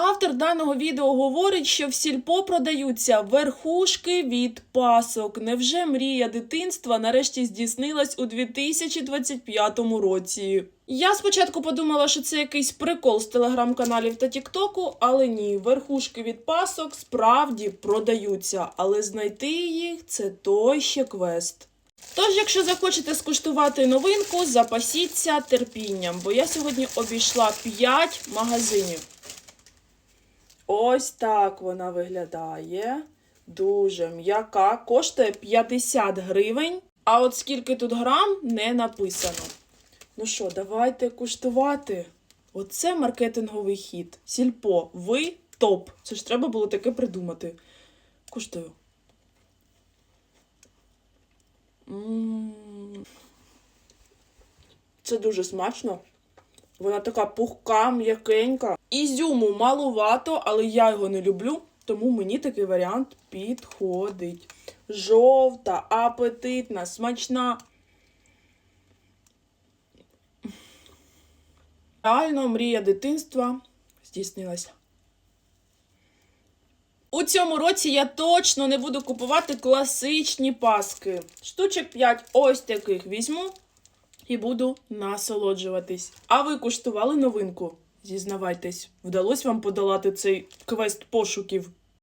Автор даного відео говорить, що в сільпо продаються верхушки від пасок. Невже мрія дитинства нарешті здійснилась у 2025 році? Я спочатку подумала, що це якийсь прикол з телеграм-каналів та Тіктоку, але ні, верхушки від пасок справді продаються, але знайти їх це той ще квест. Тож, якщо захочете скуштувати новинку, запасіться терпінням, бо я сьогодні обійшла 5 магазинів. Ось так вона виглядає. Дуже м'яка. Коштує 50 гривень. А от скільки тут грам, не написано. Ну що, давайте куштувати. Оце маркетинговий хід. Сільпо, ви топ. Це ж треба було таке придумати. Куштую. М. Це дуже смачно. Вона така пухка, м'якенька. Ізюму малувато, але я його не люблю, тому мені такий варіант підходить. Жовта, апетитна, смачна. Реально мрія дитинства здійснилася. У цьому році я точно не буду купувати класичні паски. Штучок 5 ось таких візьму і буду насолоджуватись. А ви куштували новинку? Зізнавайтесь, вдалося вам подолати цей квест пошуків